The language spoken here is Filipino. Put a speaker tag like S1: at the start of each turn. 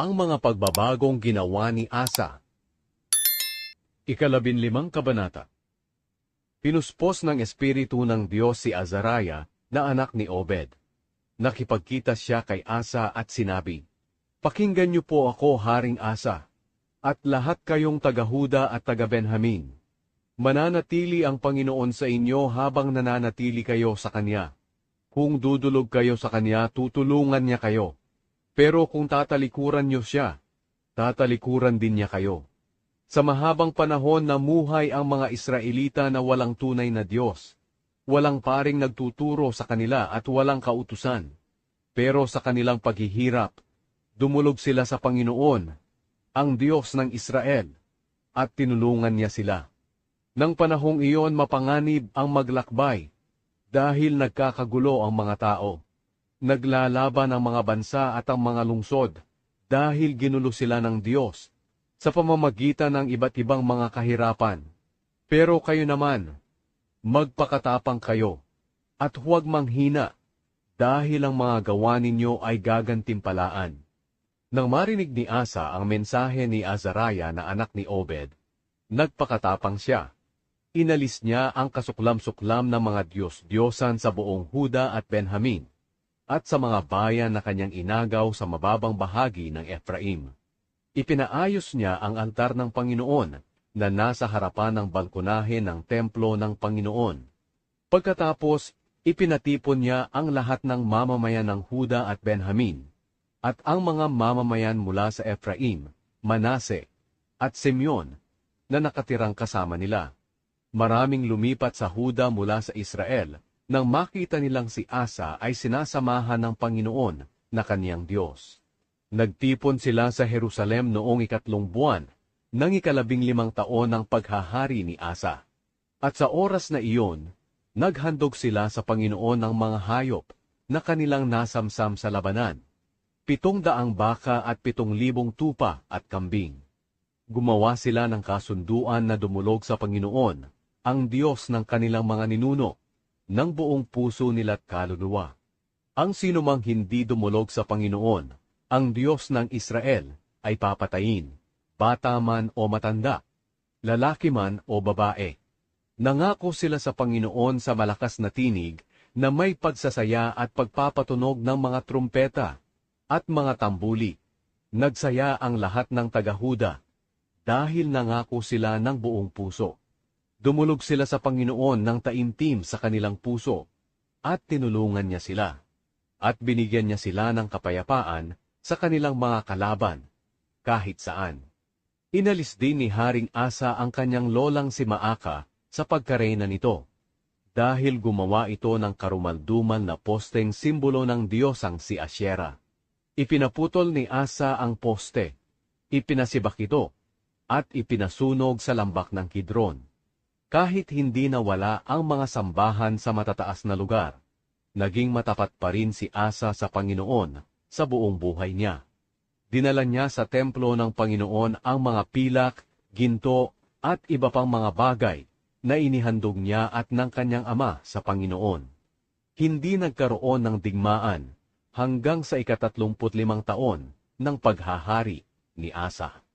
S1: Ang mga pagbabagong ginawa ni Asa. Ikalabinlimang kabanata. Pinuspos ng Espiritu ng Diyos si Azariah na anak ni Obed. Nakipagkita siya kay Asa at sinabi, Pakinggan niyo po ako, Haring Asa, at lahat kayong taga-Huda at taga-Benjamin. Mananatili ang Panginoon sa inyo habang nananatili kayo sa Kanya. Kung dudulog kayo sa Kanya, tutulungan niya kayo. Pero kung tatalikuran niyo siya, tatalikuran din niya kayo. Sa mahabang panahon namuhay ang mga Israelita na walang tunay na Diyos. Walang paring nagtuturo sa kanila at walang kautusan. Pero sa kanilang paghihirap, dumulog sila sa Panginoon, ang Diyos ng Israel, at tinulungan niya sila. Nang panahong iyon mapanganib ang maglakbay, dahil nagkakagulo ang mga tao. Naglalaban ang mga bansa at ang mga lungsod, dahil ginulo sila ng Diyos, sa pamamagitan ng iba't ibang mga kahirapan. Pero kayo naman, magpakatapang kayo, at huwag manghina, dahil ang mga gawa ninyo ay gagantimpalaan. Nang marinig ni Asa ang mensahe ni Azariah na anak ni Obed, nagpakatapang siya. Inalis niya ang kasuklam-suklam ng mga Diyos-Diyosan sa buong Huda at Benjamin, at sa mga bayan na kanyang inagaw sa mababang bahagi ng Ephraim. Ipinaayos niya ang altar ng Panginoon na nasa harapan ng balkonahe ng templo ng Panginoon. Pagkatapos, ipinatipon niya ang lahat ng mamamayan ng Huda at Benjamin, at ang mga mamamayan mula sa Ephraim, Manase, at Simeon na nakatirang kasama nila. Maraming lumipat sa Huda mula sa Israel nang makita nilang si Asa ay sinasamahan ng Panginoon na kaniyang Diyos. Nagtipon sila sa Jerusalem noong ikatlong buwan ng ikalabing limang taon ng paghahari ni Asa. At sa oras na iyon, naghandog sila sa Panginoon ng mga hayop na kanilang nasamsam sa labanan, pitong daang baka at pitong libong tupa at kambing. Gumawa sila ng kasunduan na dumulog sa Panginoon, ang Diyos ng kanilang mga ninuno, ng buong puso nila't kaluluwa. Ang sinumang hindi dumulog sa Panginoon, ang Diyos ng Israel, ay papatayin, bata man o matanda, lalaki man o babae. Nangako sila sa Panginoon sa malakas na tinig na may pagsasaya at pagpapatunog ng mga trumpeta at mga tambuli. Nagsaya ang lahat ng tagahuda dahil nangako sila ng buong puso. Dumulog sila sa Panginoon ng taimtim sa kanilang puso at tinulungan niya sila. At binigyan niya sila ng kapayapaan sa kanilang mga kalaban kahit saan. Inalis din ni Haring Asa ang kanyang lolang si Maaka sa pagkarena nito, dahil gumawa ito ng karumaldumal na posteng simbolo ng Diyosang si Asyera. Ipinaputol ni Asa ang poste, ipinasibak ito, at ipinasunog sa lambak ng Kidron. Kahit hindi nawala ang mga sambahan sa matataas na lugar, naging matapat pa rin si Asa sa Panginoon sa buong buhay niya. Dinala niya sa templo ng Panginoon ang mga pilak, ginto, at iba pang mga bagay na inihandog niya at ng kanyang ama sa Panginoon. Hindi nagkaroon ng digmaan hanggang sa ikatatlumput limang taon ng paghahari ni Asa.